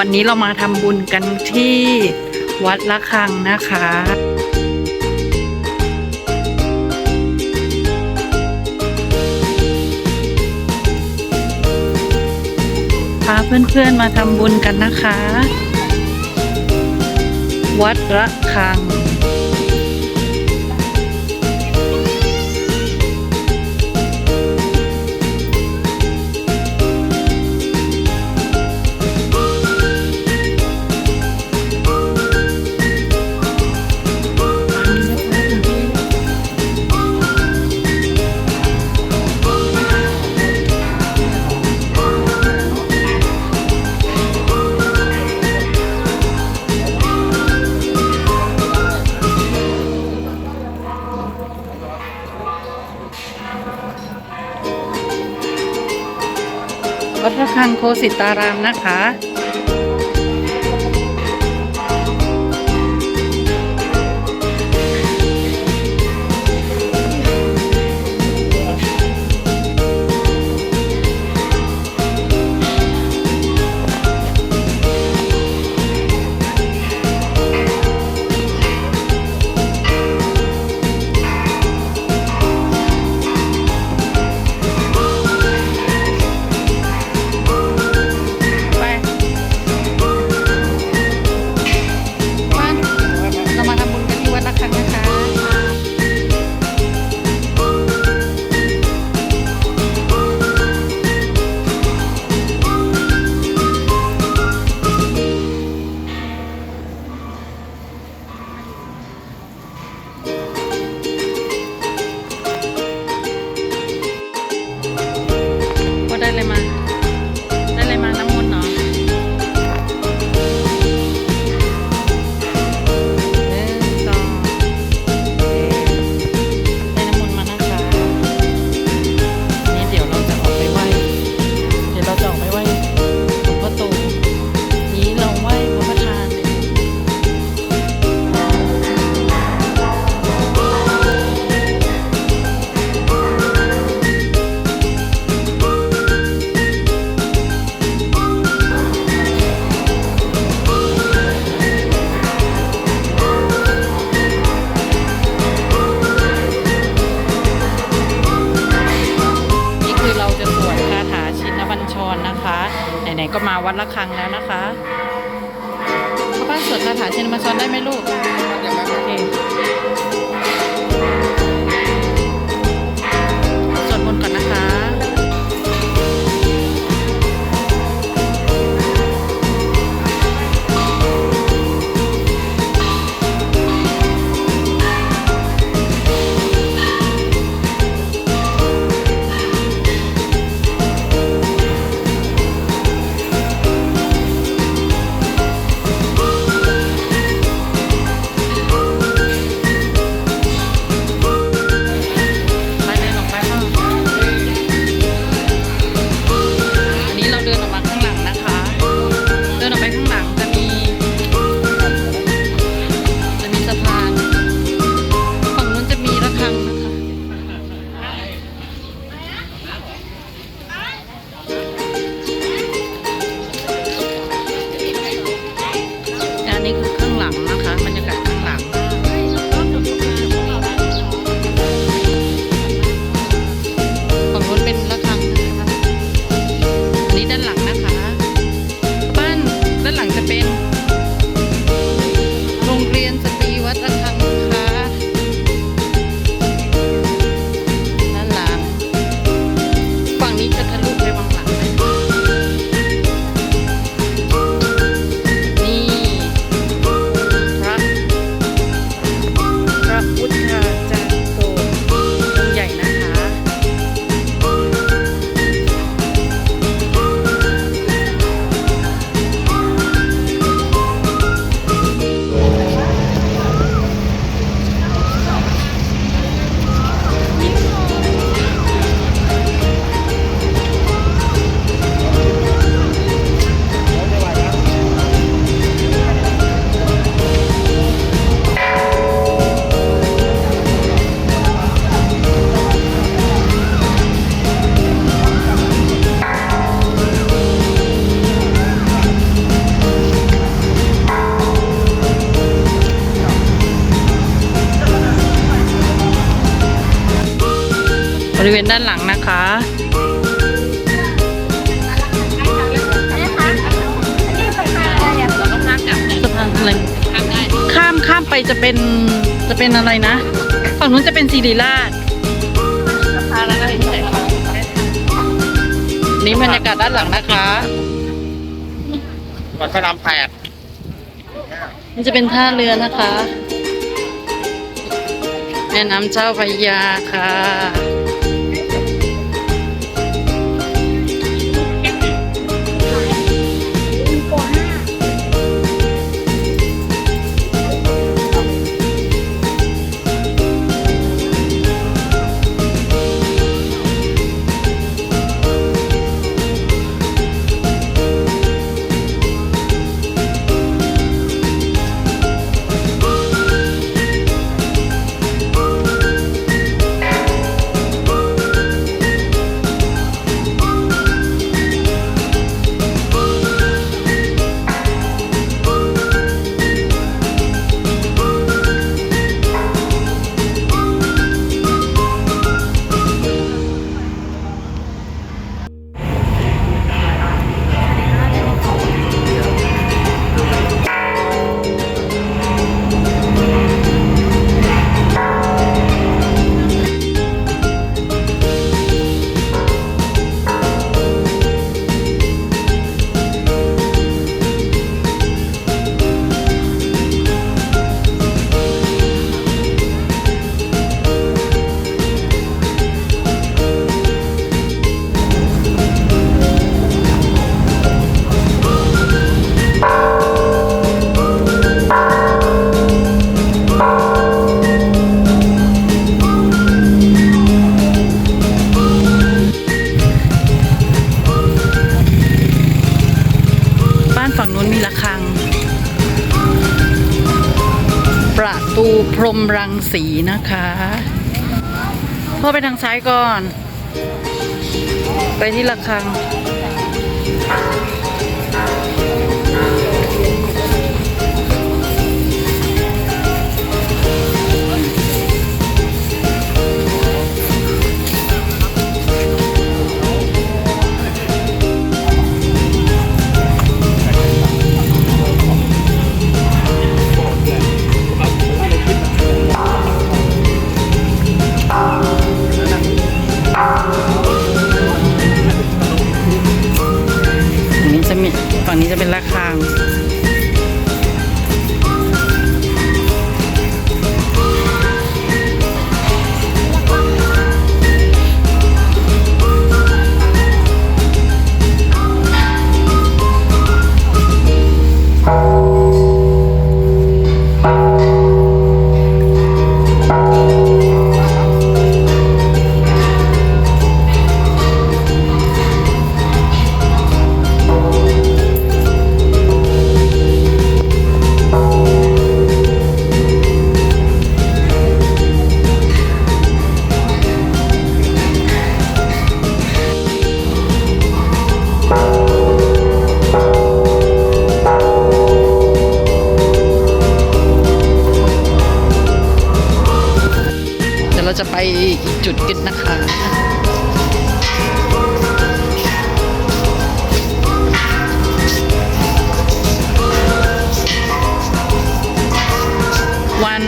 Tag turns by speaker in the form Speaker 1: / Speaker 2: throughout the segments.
Speaker 1: วันนี้เรามาทำบุญกันที่วัดละคังนะคะ พาเพื่อนๆมาทำบุญกันนะคะ วัดระคัง งโคสิตารามนะคะ รนะคะ ไหนๆก็มาวัดละคังแล้วนะคะพ่อบ้านสวดคาถาชินบัญชรได้ไหมลูกโอเค ริเวณด้านหลังนะคะ สะพานอะไรข้ามข้ามไปจะเป็นจะเป็นอะไรนะ ฝั่งนู้นจะเป็นศิริราชนี่บรรยากาศด้านหลังนะคะ
Speaker 2: วัดพระรามแปด
Speaker 1: นี่จะเป็นท่าเรือนะคะ แม่น้ำเจ้าพระยาค่ะ สีนะคะพ่อไปทางซ้ายก่อน ไปที่ระฆังฝั่ง ฝั่งนี้จะเป็นระฆัง จะไปอีกจุดกันนะคะวัน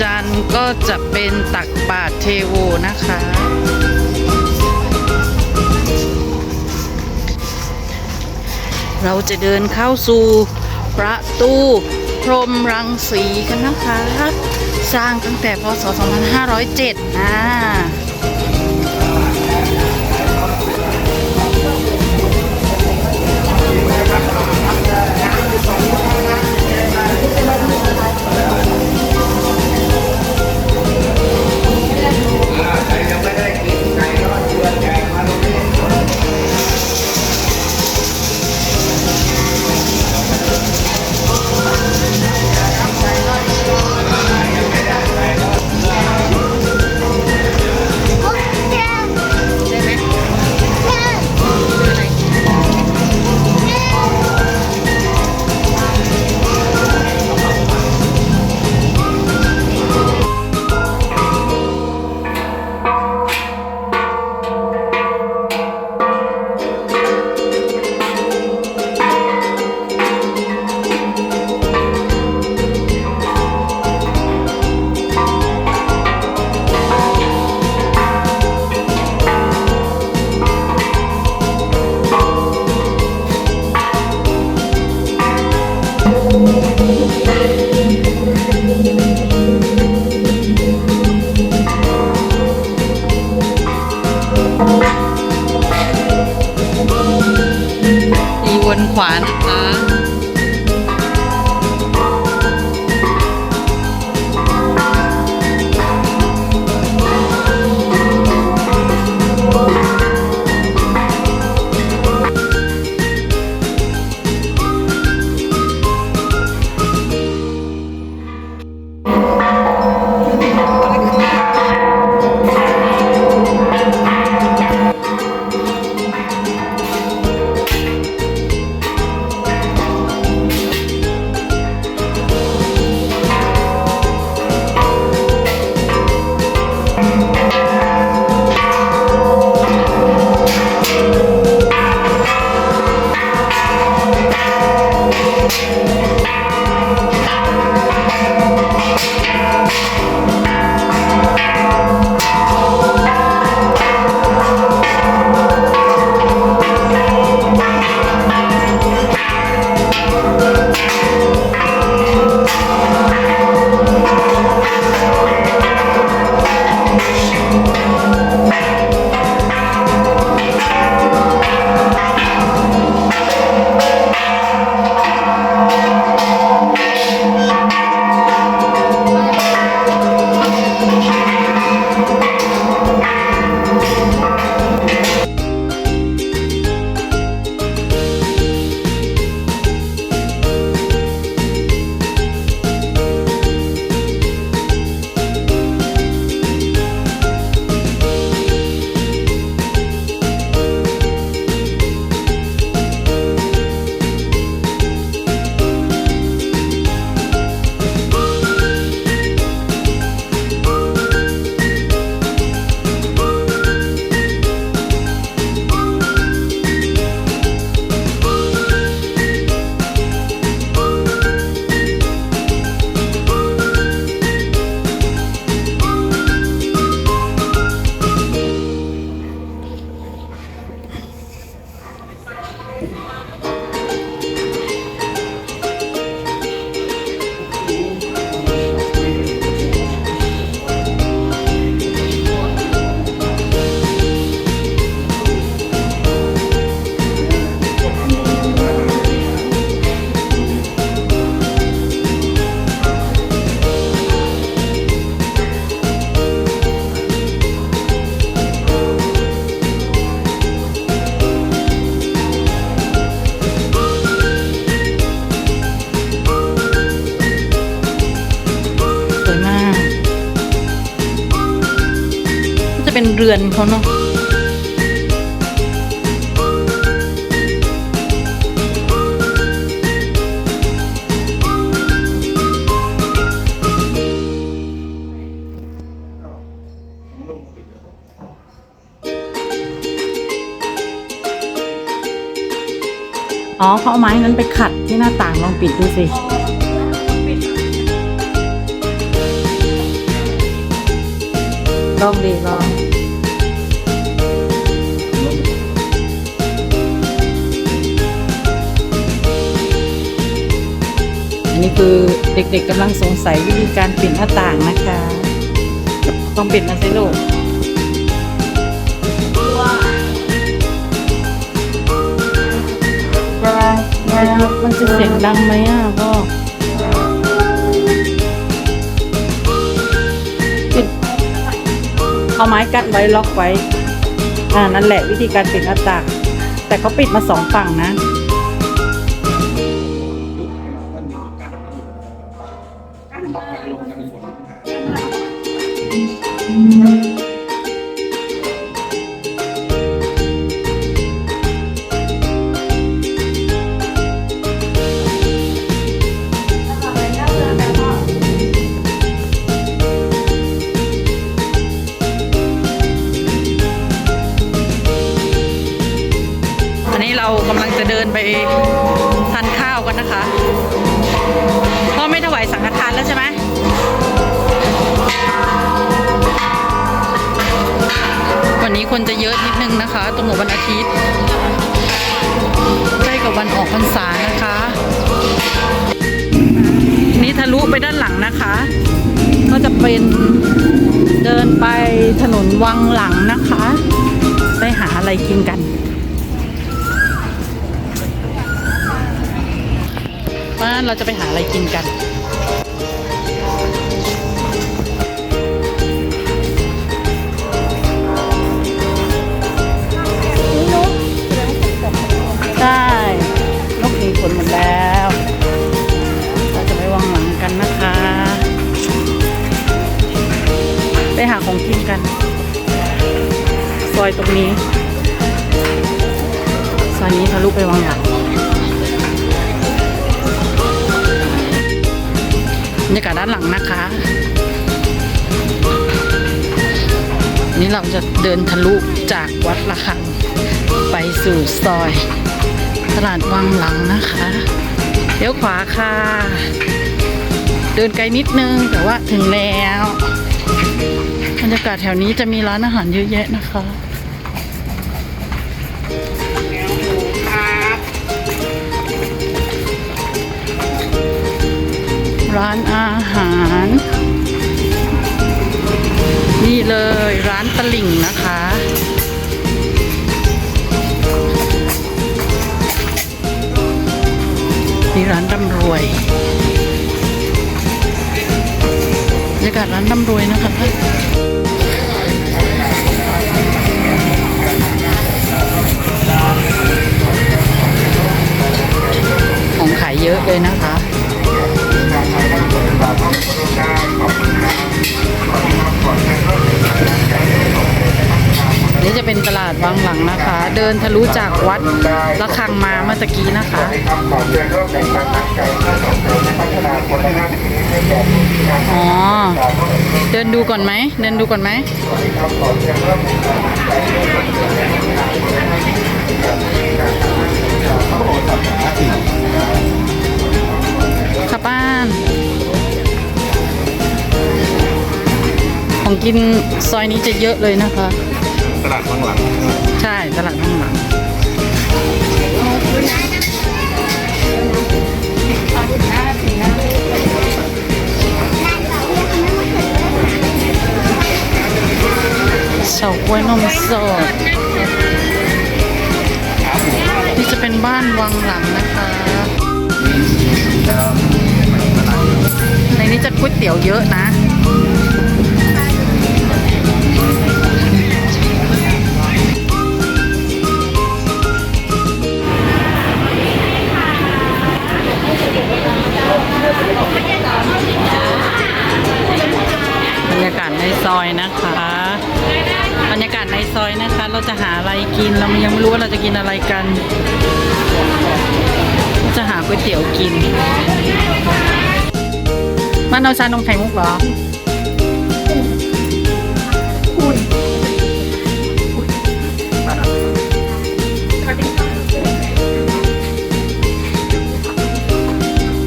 Speaker 1: จันทร์ก็จะเป็นตักบาตรเทโวนะคะ เราจะเดินเข้าสู่ประตูพรหมรังสีกันนะคะ สร้างตั้งแต่พศ 2507 อ่า ส เป็นเรือนเขาเนาะอ๋อเขาเอาไม้นั้นไปขัดที่หน้าต่างลองปิดดูสิ ลองดีลอง นนี้คือเด็กๆกำลังสงสัยวิธีการปิดหน้าต่างนะคะ ต้องปิดนะสิลูกมันจะเสียงดังไหมอะพ่อปิดเอาไม้กั้นไว้ล็อกไว้ อ่านั่นแหละวิธีการปิดหน้าต่าง แต่เขาปิดมาสองฝั่งนะ ไปด้านหลังนะคะ ก็จะเป็นเดินไปถนนวังหลังนะคะ ไปหาอะไรกินกัน บ้านเราจะไปหาอะไรกินกัน ไปหาของกินกัน ซอยตรงนี้ ซอยนี้ทะลุไปวางหลังบรรยากาศด้านหลังนะคะ นี่เราจะเดินทะลุจากวัดละคัง ไปสู่ซอย ตลาดวังหลังนะคะเลี้ยวขวาค่ะ เดินไกลนิดนึงแต่ว่าถึงแล้ว บรรยากาศแถวนี้จะมีร้านอาหารเยอะแยะนะคะร้านอาหาร นี่เลยร้านตลิ่งนะคะ นี่ร้านร่ำรวย ร้านร่ำรวยนะคะของขายเยอะเลยนะคะ นี้จะเป็นตลาดวังหลังนะคะ เดินทะลุจากวัดระฆังมาเมื่อกี้นะคะ
Speaker 2: อ๋อเดิ
Speaker 1: นดูก่อนไหมเดินดูก่อนไหม
Speaker 2: ค่ะป้า
Speaker 1: นของกินซอยนี้จะเยอะเลยนะคะ
Speaker 2: ตลาดข้างหลัง
Speaker 1: ใช่ตลาดข้างหลังเฉาก๊วยนมสดนี่จะเป็นบ้านวังหลังนะคะ ในนี้จะก๋วยเตี๋ยวเยอะนะ กัน จะหาก๋วยเตี๋ยวกิน มันเอาชานมไข่มุกเหรอ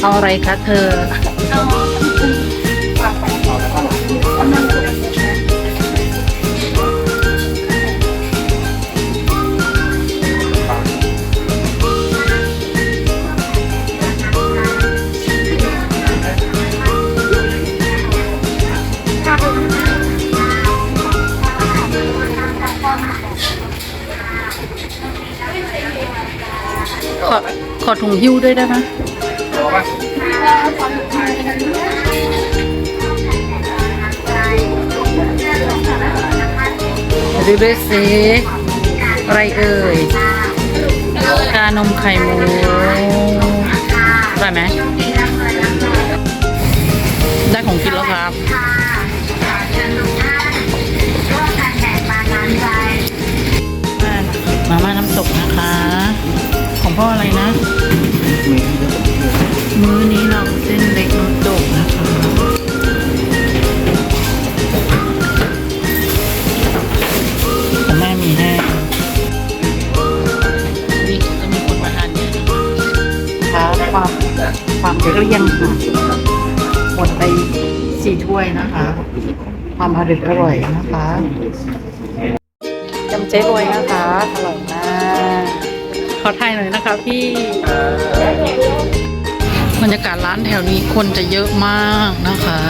Speaker 1: เอาอะไรคะเธอ ขอถุงหิ้วด้วยได้ไหมดูด้วยสิอะไรเอ่ยชานมไข่มุกได้ไหมได้ของกินแล้วครับมาม่าน้ำตกนะคะ พ่ออะไรนะ มื้อนี้เราเส้นเล็กน้ำตกนะคะของแม่มีแน่นี่จะมีคนมาทานเยอะนะคะความความเรียงค่ะหมดไปสี่ถ้วยนะคะ ความอร่อยอร่อยนะคะจำเจ๊รวยนะคะอร่อยมาก ขอถ่ายหน่อยนะคะพี่ บรรยากาศร้านแถวนี้คนจะเยอะมากนะคะ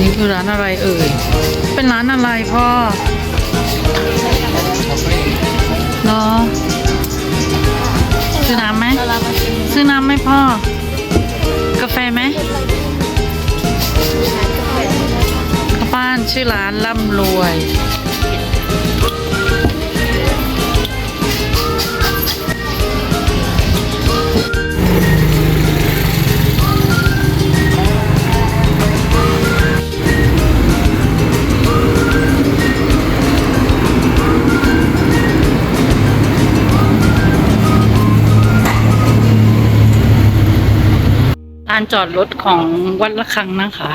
Speaker 1: นี่คือร้านอะไรเอ่ย เป็นร้านอะไรพ่อเนาะซื้อน้ำไหมซื้อน้ำไหมพ่อ กาแฟไหมป้านชื่อร้านร่ำรวย จอดรถของวัดละคังนะคะ